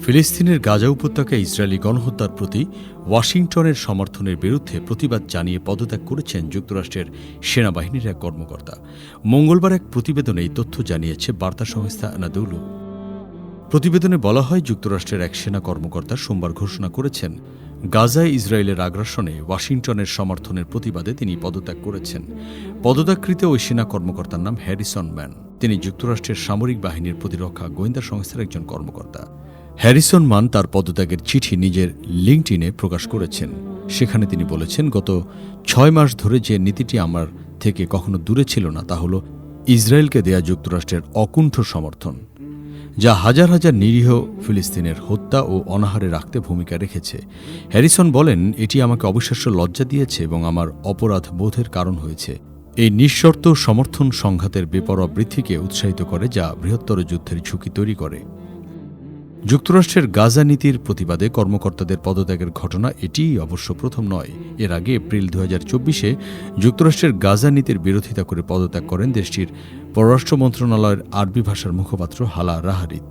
ফিলিস্তিনের গাজা উপত্যকায় ইসরায়েলি গণহত্যার প্রতি ওয়াশিংটনের সমর্থনের বিরুদ্ধে প্রতিবাদ জানিয়ে পদত্যাগ করেছেন যুক্তরাষ্ট্রের সেনাবাহিনীর এক কর্মকর্তা। মঙ্গলবার এক প্রতিবেদনে এই তথ্য জানিয়েছে বার্তা সংস্থা আনাদৌলু। প্রতিবেদনে বলা হয়, যুক্তরাষ্ট্রের এক সেনা কর্মকর্তা সোমবার ঘোষণা করেছেন, গাজায় ইসরায়েলের আগ্রাসনে ওয়াশিংটনের সমর্থনের প্রতিবাদে তিনি পদত্যাগ করেছেন। পদত্যাগকৃত ওই সেনা কর্মকর্তার নাম হ্যারিসন ম্যান। তিনি যুক্তরাষ্ট্রের সামরিক বাহিনীর প্রতিরক্ষা গোয়েন্দা সংস্থার একজন কর্মকর্তা। হ্যারিসন মান তার পদত্যাগের চিঠি নিজের লিঙ্কটিনে প্রকাশ করেছেন। সেখানে তিনি বলেছেন, গত ছয় মাস ধরে যে নীতিটি আমার থেকে কখনো দূরে ছিল না, তা হল ইসরায়েলকে দেয়া যুক্তরাষ্ট্রের অকুণ্ঠ সমর্থন, যা হাজার হাজার নিরীহ ফিলিস্তিনের হত্যা ও অনাহারে রাখতে ভূমিকা রেখেছে। হ্যারিসন বলেন, এটি আমাকে অবিশ্বাস্য লজ্জা দিয়েছে এবং আমার অপরাধ বোধের কারণ হয়েছে। এই নিঃশর্ত সমর্থন সংঘাতের বেপরোয়া বৃদ্ধিকে উৎসাহিত করে, যা বৃহত্তর যুদ্ধের ঝুঁকি তৈরি করে। যুক্তরাষ্ট্রের গাজা নীতির প্রতিবাদে কর্মকর্তাদের পদত্যাগের ঘটনা এটিই অবশ্য প্রথম নয়। এর আগে এপ্রিল দু চব্বিশে যুক্তরাষ্ট্রের গাজা নীতির বিরোধিতা করে পদত্যাগ করেন দেশটির পররাষ্ট্র মন্ত্রণালয়ের আরবি ভাষার মুখপাত্র হালা রাহারিত।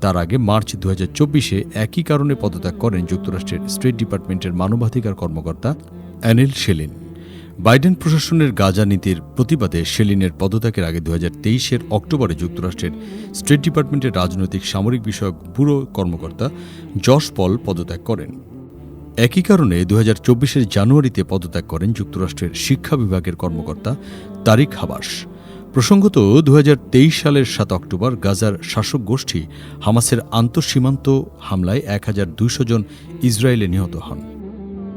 তার আগে মার্চ দু চব্বিশে একই কারণে পদত্যাগ করেন যুক্তরাষ্ট্রের স্টেট ডিপার্টমেন্টের মানবাধিকার কর্মকর্তা অ্যানিল শেলিন। বাইডেন প্রশাসনের গাজা নীতির প্রতিবাদে শেলিনের পদত্যাগের আগে দু তেইশের অক্টোবরে যুক্তরাষ্ট্রের স্টেট ডিপার্টমেন্টের রাজনৈতিক সামরিক বিষয়ক ব্যুরো কর্মকর্তা জশ পল পদত্যাগ করেন। একই কারণে দু হাজার জানুয়ারিতে পদত্যাগ করেন যুক্তরাষ্ট্রের শিক্ষা বিভাগের কর্মকর্তা তারিক হাবাস। প্রসঙ্গত, দুহাজার তেইশ সালের সাত অক্টোবর গাজার শাসক গোষ্ঠী হামাসের আন্তঃসীমান্ত হামলায় এক হাজার দুইশো জন ইসরায়েলে নিহত হন।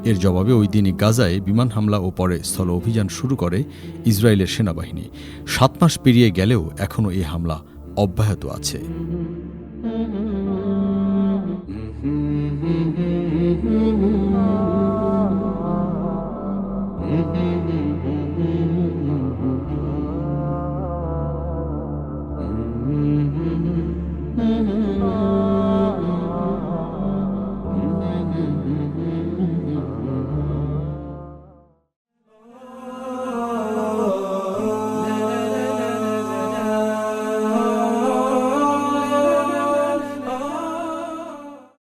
এর জবাবে ওই দিনই গাজায় বিমান হামলা ও পরে স্থল অভিযান শুরু করে ইসরায়েলের সেনাবাহিনী। সাত মাস পেরিয়ে গেলেও এখনও এই হামলা অব্যাহত আছে।